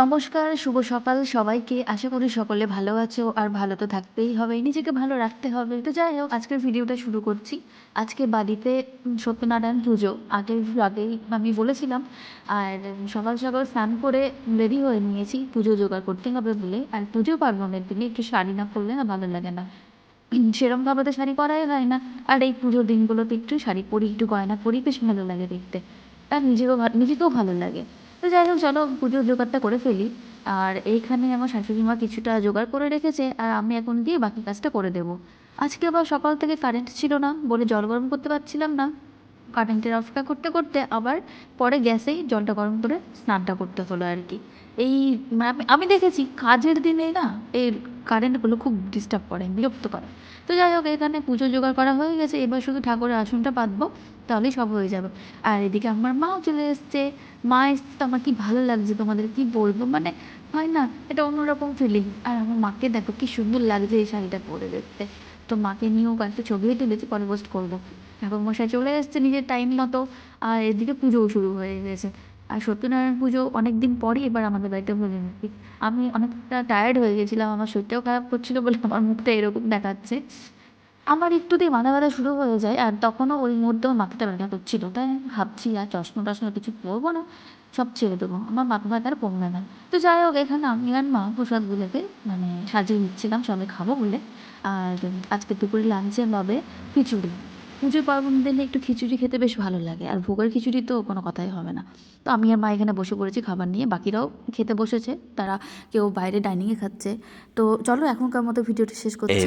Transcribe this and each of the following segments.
নমস্কার, শুভ সকাল। সবাইকে আশা করি সকলে ভালো আছো আর ভালো তো থাকতেই হবে, নিজেকে ভালো রাখতে হবে। তো যাই হোক, আজকের ভিডিওটা শুরু করছি। আজকে বাড়িতে সত্যনারায়ণ পুজো, আগের, আগেই আমি বলেছিলাম, আর সকাল সকাল স্নান করে রেডি হয়ে নিয়েছি, পুজো জোগাড় করতে হবে বলে। আর পুজো পার্বণের দিনে একটু শাড়ি না পরলে না ভালো লাগে না। সেরমভাবে তো শাড়ি পরাই হয় না। আর এই পুজোর দিনগুলোতে একটু শাড়ি পরি, একটু গয়না পরি, বেশ ভালো লাগে দেখতে। আর নিজেরও নিজেকেও ভালো লাগে। তো যাই হোক, চলো পুজোর জোগাড়টা করে ফেলি। আর এইখানে আমার শাশুড়ি মা কিছুটা জোগাড় করে রেখেছে, আর আমি এখন গিয়ে বাকি কাজটা করে দেবো। আজকে আবার সকাল থেকে কারেন্ট ছিল না বলে জল গরম করতে পারছিলাম না। কারেন্টের অপেক্ষা করতে করতে আবার পরে গ্যাসেই জলটা গরম করে স্নানটা করতে হলো আর কি। এই মানে আমি- আমি দেখেছি কাজের দিনে না এই কারেন্টগুলো খুব ডিস্টার্ব করে, বিরক্ত করে। তো যাই হোক, এখানে পুজো জোগাড় করা হয়ে গেছে, এবার শুধু ঠাকুরের আসনটা পাতবো তাহলেই সব হয়ে যাবে। আর এদিকে আমার মাও চলে এসছে। মা এসছে তো আমার কি ভালো লাগছে তোমাদের কি বলব? মানে হয় না, এটা অন্যরকম ফিলিং আর আমার মাকে দেখো কি সুন্দর লাগছে এই শাড়িটা পরে দেখতে। তো মাকে নিয়েও কয়েকটা ছবিও তুলেছি, পরে পোস্ট করব। ঠাকুর মশাই চলে এসছে, নিজের টাইম মতো, আর এদিকে পুজোও শুরু হয়ে গেছে। আর সত্যনারায়ণ পুজো অনেক দিন পরই এবার আমাদের বাড়িতে আমি অনেকটা টায়ার্ড হয়ে গেছিলাম, আমার শরীরটাও খারাপ করছিল বলে আমার মুখটা এরকম দেখাচ্ছে। আমার একটুতেই মাথা ব্যথা শুরু হয়ে যায়, আর তখনও ওই মুহূর্তে আমার মাথাটা ব্যথা করছিল। তাই ভাবছি, আর চশমা টশমা কিছু পরবো না, সব ছেড়ে দেবো। আমার মাথা ব্যথা আর কমবে না। তো যাই হোক, এখানে আমি আর মা প্রসাদগুলোকে মানে সাজিয়ে নিচ্ছিলাম, সবাই খাব বলে। আর আজকে দুপুরে লাঞ্চে হবে খিচুড়ি। পুজো পার্বণ দিলে একটু খিচুড়ি খেতে বেশ ভালো লাগে। আর ভোগের খিচুড়ি তো কোনো কথাই হবে না। তো আমি আর মা এখানে বসে পড়েছি খাবার নিয়ে। বাকিরাও খেতে বসেছে। তারা কেউ বাইরে ডাইনিংয়ে খাচ্ছে। তো চলো এখনকার মতো ভিডিওটি শেষ করছি।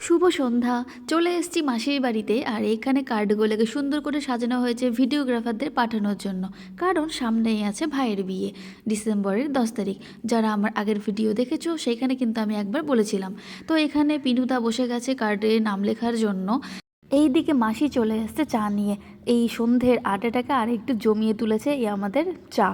শুভ সন্ধ্যা। চলে এসেছি মাসির বাড়িতে আর এখানে কার্ডগুলোকে সুন্দর করে সাজানো হয়েছে ভিডিওগ্রাফারদের পাঠানোর জন্য। কারণ সামনেই আছে ভাইয়ের বিয়ে, ডিসেম্বরের দশ তারিখ। যারা আমার আগের ভিডিও দেখেছ সেখানে কিন্তু আমি একবার বলেছিলাম। তো এখানে পিনুদা বসে গেছে কার্ডে নাম লেখার জন্য। এইদিকে মাসি চলে এসছে চা নিয়ে। এই সন্ধ্যের আড্ডাটাকে আর একটু জমিয়ে তুলেছে এই আমাদের চা।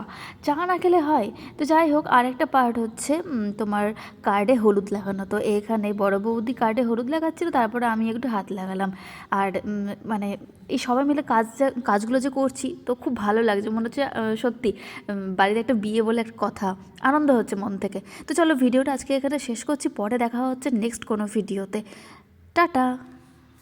চা না খেলে হয়। তো যাই হোক, আরেকটা পার্ট হচ্ছে তোমার কার্ডে হলুদ লাগানো। তো এখানে বড় বৌদি কার্ডে হলুদ লাগাচ্ছিল, তারপরে আমি একটু হাত লাগালাম। আর মানে এই সবাই মিলে কাজ কাজগুলো যে করছি, তো খুব ভালো লাগছে। মনে হচ্ছে সত্যি বাড়িতে একটা বিয়ে বলে একটা কথা। আনন্দ হচ্ছে মন থেকে। তো চলো, ভিডিওটা আজকে এখানে শেষ করছি। পরে দেখা হচ্ছে নেক্সট কোনো ভিডিওতে টাটা!